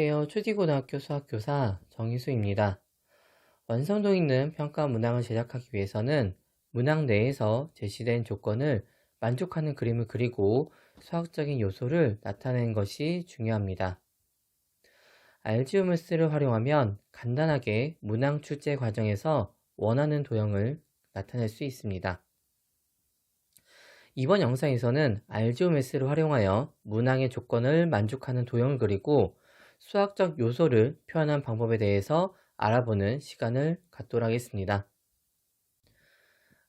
안녕하세요. 초지고등학교 수학교사 정희수입니다. 완성도 있는 평가 문항을 제작하기 위해서는 문항 내에서 제시된 조건을 만족하는 그림을 그리고 수학적인 요소를 나타내는 것이 중요합니다. 알지오메스를 활용하면 간단하게 문항 출제 과정에서 원하는 도형을 나타낼 수 있습니다. 이번 영상에서는 알지오메스를 활용하여 문항의 조건을 만족하는 도형을 그리고 수학적 요소를 표현한 방법에 대해서 알아보는 시간을 갖도록 하겠습니다.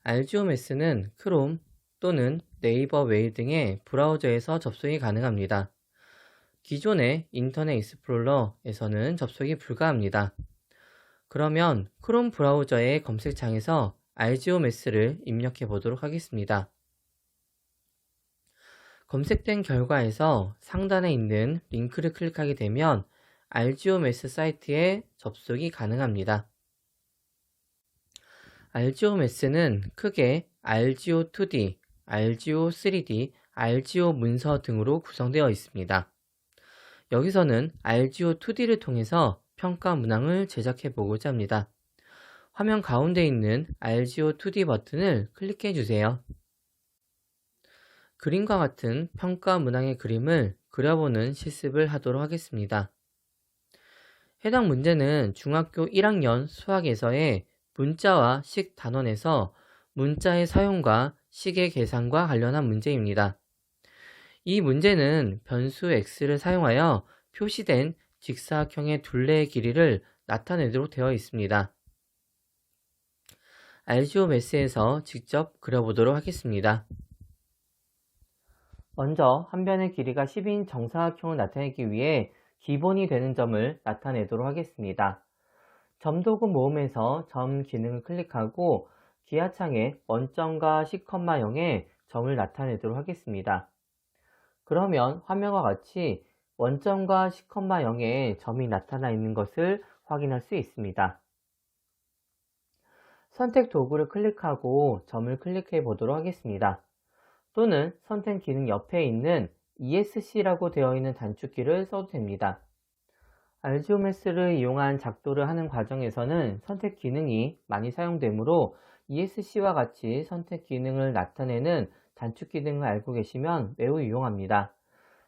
알지오메스는 크롬 또는 네이버 웨일 등의 브라우저에서 접속이 가능합니다. 기존의 인터넷 익스플로러에서는 접속이 불가합니다. 그러면 크롬 브라우저의 검색창에서 알지오메스를 입력해 보도록 하겠습니다. 검색된 결과에서 상단에 있는 링크를 클릭하게 되면 알지오메스 사이트에 접속이 가능합니다. 알지오메스는 크게 알지오2D, 알지오3D, 알지오 문서 등으로 구성되어 있습니다. 여기서는 알지오2D를 통해서 평가 문항을 제작해 보고자 합니다. 화면 가운데 있는 알지오2D 버튼을 클릭해 주세요. 그림과 같은 평가 문항의 그림을 그려보는 실습을 하도록 하겠습니다. 해당 문제는 중학교 1학년 수학에서의 문자와 식 단원에서 문자의 사용과 식의 계산과 관련한 문제입니다. 이 문제는 변수 x를 사용하여 표시된 직사각형의 둘레의 길이를 나타내도록 되어 있습니다. 알지오메스에서 직접 그려보도록 하겠습니다. 먼저 한 변의 길이가 10인 정사각형을 나타내기 위해 기본이 되는 점을 나타내도록 하겠습니다. 점도구 모음에서 점 기능을 클릭하고 기하창에 원점과 10,0에 점을 나타내도록 하겠습니다. 그러면 화면과 같이 원점과 10,0에 점이 나타나 있는 것을 확인할 수 있습니다. 선택 도구를 클릭하고 점을 클릭해 보도록 하겠습니다. 또는 선택 기능 옆에 있는 ESC라고 되어 있는 단축키를 써도 됩니다. 알지오메스를 이용한 작도를 하는 과정에서는 선택 기능이 많이 사용되므로 ESC와 같이 선택 기능을 나타내는 단축 기능을 알고 계시면 매우 유용합니다.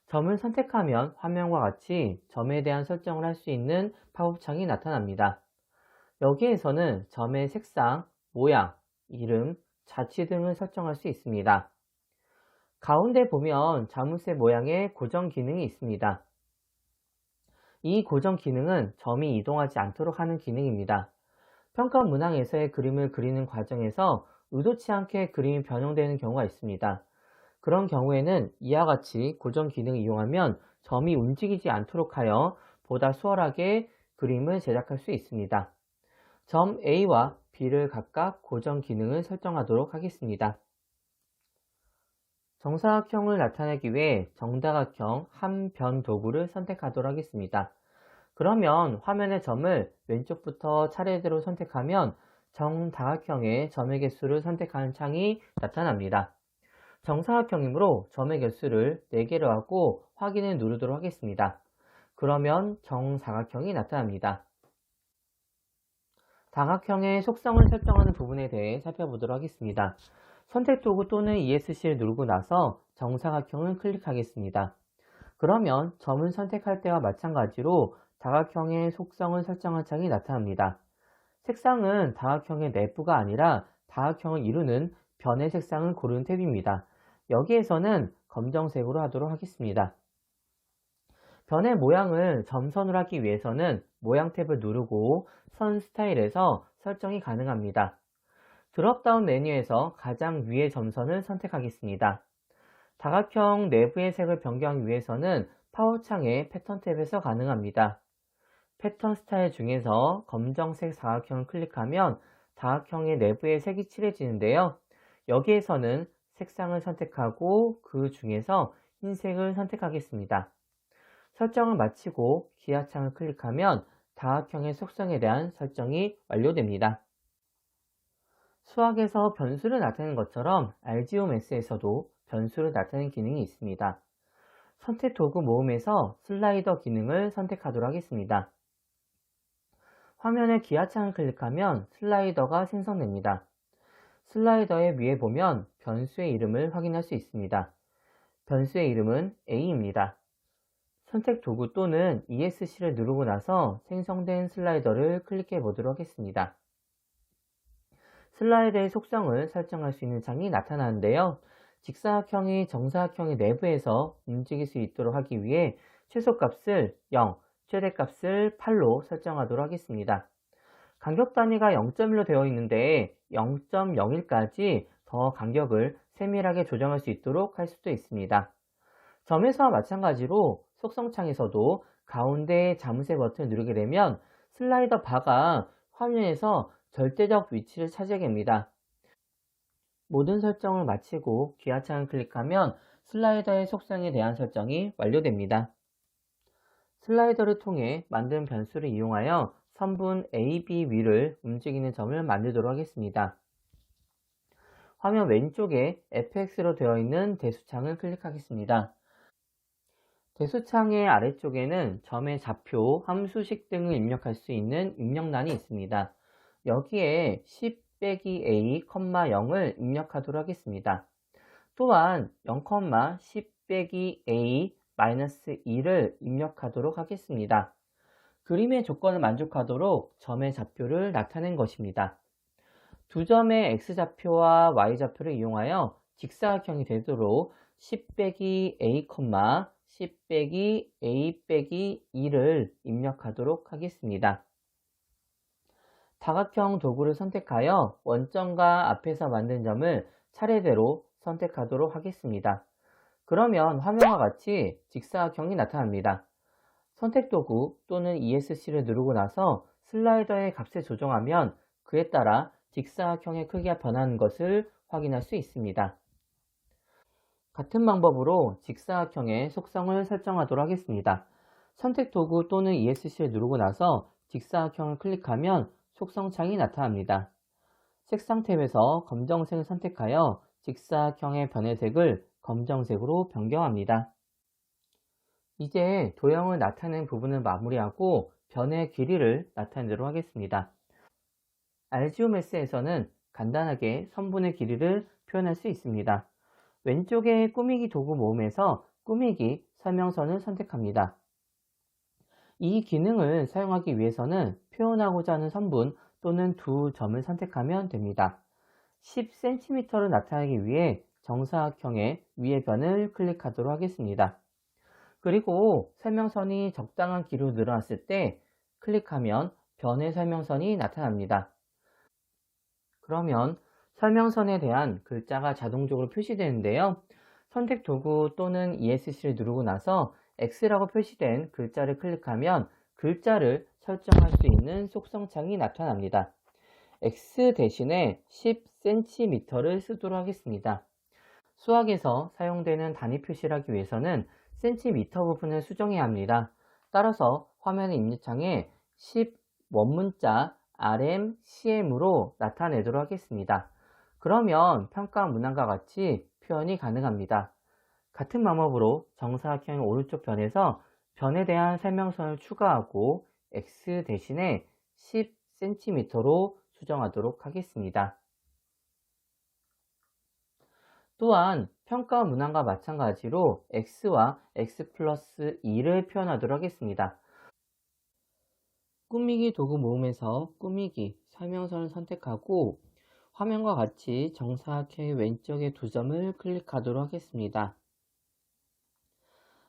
점을 선택하면 화면과 같이 점에 대한 설정을 할 수 있는 팝업창이 나타납니다. 여기에서는 점의 색상, 모양, 이름, 자치 등을 설정할 수 있습니다. 가운데 보면 자물쇠 모양의 고정 기능이 있습니다. 이 고정 기능은 점이 이동하지 않도록 하는 기능입니다. 평가 문항에서의 그림을 그리는 과정에서 의도치 않게 그림이 변형되는 경우가 있습니다. 그런 경우에는 이와 같이 고정 기능을 이용하면 점이 움직이지 않도록 하여 보다 수월하게 그림을 제작할 수 있습니다. 점 A와 B를 각각 고정 기능을 설정하도록 하겠습니다. 정사각형을 나타내기 위해 정다각형 한 변 도구를 선택하도록 하겠습니다. 그러면 화면의 점을 왼쪽부터 차례대로 선택하면 정다각형의 점의 개수를 선택하는 창이 나타납니다. 정사각형이므로 점의 개수를 4개로 하고 확인을 누르도록 하겠습니다. 그러면 정사각형이 나타납니다. 다각형의 속성을 설정하는 부분에 대해 살펴보도록 하겠습니다. 선택 도구 또는 ESC를 누르고 나서 정사각형을 클릭하겠습니다. 그러면 점을 선택할 때와 마찬가지로 다각형의 속성을 설정한 창이 나타납니다. 색상은 다각형의 내부가 아니라 다각형을 이루는 변의 색상을 고르는 탭입니다. 여기에서는 검정색으로 하도록 하겠습니다. 변의 모양을 점선으로 하기 위해서는 모양 탭을 누르고 선 스타일에서 설정이 가능합니다. 드롭다운 메뉴에서 가장 위의 점선을 선택하겠습니다. 다각형 내부의 색을 변경하기 위해서는 파워창의 패턴 탭에서 가능합니다. 패턴 스타일 중에서 검정색 사각형을 클릭하면 다각형의 내부의 색이 칠해지는데요. 여기에서는 색상을 선택하고 그 중에서 흰색을 선택하겠습니다. 설정을 마치고 기하창을 클릭하면 다각형의 속성에 대한 설정이 완료됩니다. 수학에서 변수를 나타내는 것처럼 알지오메스에서도 변수를 나타내는 기능이 있습니다. 선택 도구 모음에서 슬라이더 기능을 선택하도록 하겠습니다. 화면에 기하창을 클릭하면 슬라이더가 생성됩니다. 슬라이더의 위에 보면 변수의 이름을 확인할 수 있습니다. 변수의 이름은 A입니다. 선택 도구 또는 ESC를 누르고 나서 생성된 슬라이더를 클릭해 보도록 하겠습니다. 슬라이드의 속성을 설정할 수 있는 창이 나타나는데요. 직사각형이 정사각형의 내부에서 움직일 수 있도록 하기 위해 최소값을 0, 최대값을 8로 설정하도록 하겠습니다. 간격 단위가 0.1로 되어 있는데 0.01까지 더 간격을 세밀하게 조정할 수 있도록 할 수도 있습니다. 점에서와 마찬가지로 속성창에서도 가운데 자무새 버튼을 누르게 되면 슬라이더 바가 화면에서 절대적 위치를 차지하게 됩니다. 모든 설정을 마치고 기하창을 클릭하면 슬라이더의 속성에 대한 설정이 완료됩니다. 슬라이더를 통해 만든 변수를 이용하여 선분 AB 위를 움직이는 점을 만들도록 하겠습니다. 화면 왼쪽에 fx로 되어 있는 대수창을 클릭하겠습니다. 대수창의 아래쪽에는 점의 좌표, 함수식 등을 입력할 수 있는 입력란이 있습니다. 여기에 10 빼기 a, 0을 입력하도록 하겠습니다. 또한 0, 10 빼기 a, 마이너스 2를 입력하도록 하겠습니다. 그림의 조건을 만족하도록 점의 좌표를 나타낸 것입니다. 두 점의 x좌표와 y좌표를 이용하여 직사각형이 되도록 10 빼기 a, 10 빼기 a 빼기 2를 입력하도록 하겠습니다. 다각형 도구를 선택하여 원점과 앞에서 만든 점을 차례대로 선택하도록 하겠습니다. 그러면 화면과 같이 직사각형이 나타납니다. 선택 도구 또는 ESC를 누르고 나서 슬라이더의 값을 조정하면 그에 따라 직사각형의 크기가 변하는 것을 확인할 수 있습니다. 같은 방법으로 직사각형의 속성을 설정하도록 하겠습니다. 선택 도구 또는 ESC를 누르고 나서 직사각형을 클릭하면 속성창이 나타납니다. 색상 탭에서 검정색을 선택하여 직사각형의 변해색을 검정색으로 변경합니다. 이제 도형을 나타낸 부분을 마무리하고 변의 길이를 나타내도록 하겠습니다. 알지오메스에서는 간단하게 선분의 길이를 표현할 수 있습니다. 왼쪽에 꾸미기 도구 모음에서 꾸미기 설명선을 선택합니다. 이 기능을 사용하기 위해서는 표현하고자 하는 선분 또는 두 점을 선택하면 됩니다. 10cm를 나타내기 위해 정사각형의 위의 변을 클릭하도록 하겠습니다. 그리고 설명선이 적당한 길이로 늘어났을 때 클릭하면 변의 설명선이 나타납니다. 그러면 설명선에 대한 글자가 자동적으로 표시되는데요. 선택 도구 또는 ESC를 누르고 나서 X라고 표시된 글자를 클릭하면 글자를 설정할 수 있는 속성창이 나타납니다. X 대신에 10cm를 쓰도록 하겠습니다. 수학에서 사용되는 단위 표시를 하기 위해서는 cm 부분을 수정해야 합니다. 따라서 화면의 입력창에 10 원문자 rm, cm으로 나타내도록 하겠습니다. 그러면 평가 문항과 같이 표현이 가능합니다. 같은 방법으로 정사각형의 오른쪽 변에서 변에 대한 설명선을 추가하고 x 대신에 10cm로 수정하도록 하겠습니다. 또한 평가 문항과 마찬가지로 x와 x 플러스 2를 표현하도록 하겠습니다. 꾸미기 도구 모음에서 꾸미기 설명선을 선택하고 화면과 같이 정사각형의 왼쪽에 두 점을 클릭하도록 하겠습니다.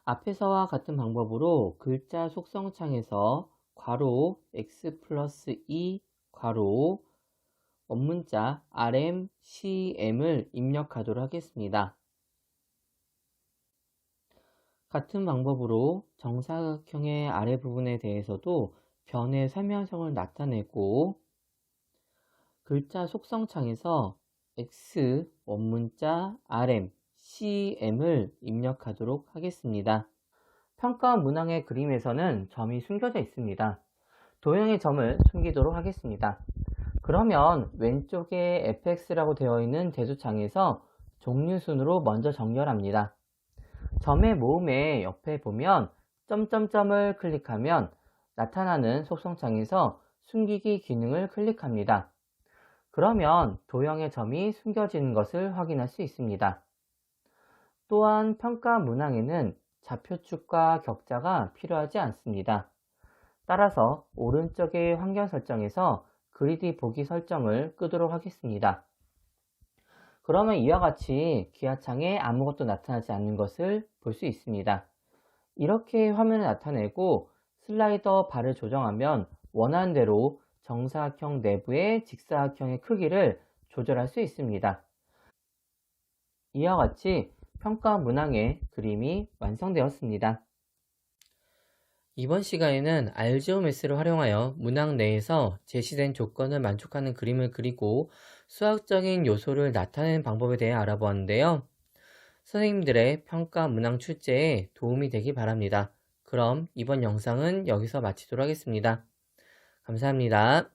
앞에서와 같은 방법으로 글자 속성창에서 괄호 x 플러스 2 괄호 원문자 rm, cm을 입력하도록 하겠습니다. 같은 방법으로 정사각형의 아래 부분에 대해서도 변의 설명성을 나타내고 글자 속성창에서 x 원문자 rm, CM을 입력하도록 하겠습니다. 평가 문항의 그림에서는 점이 숨겨져 있습니다. 도형의 점을 숨기도록 하겠습니다. 그러면 왼쪽에 fx라고 되어 있는 대수창에서 종류순으로 먼저 정렬합니다. 점의 모음의 옆에 보면 점점점을 클릭하면 나타나는 속성창에서 숨기기 기능을 클릭합니다. 그러면 도형의 점이 숨겨지는 것을 확인할 수 있습니다. 또한 평가 문항에는 좌표축과 격자가 필요하지 않습니다. 따라서 오른쪽의 환경 설정에서 그리드 보기 설정을 끄도록 하겠습니다. 그러면 이와 같이 기하창에 아무것도 나타나지 않는 것을 볼 수 있습니다. 이렇게 화면을 나타내고 슬라이더 바를 조정하면 원하는 대로 정사각형 내부의 직사각형의 크기를 조절할 수 있습니다. 이와 같이 평가 문항의 그림이 완성되었습니다. 이번 시간에는 알지오메스를 활용하여 문항 내에서 제시된 조건을 만족하는 그림을 그리고 수학적인 요소를 나타내는 방법에 대해 알아보았는데요. 선생님들의 평가 문항 출제에 도움이 되기 바랍니다. 그럼 이번 영상은 여기서 마치도록 하겠습니다. 감사합니다.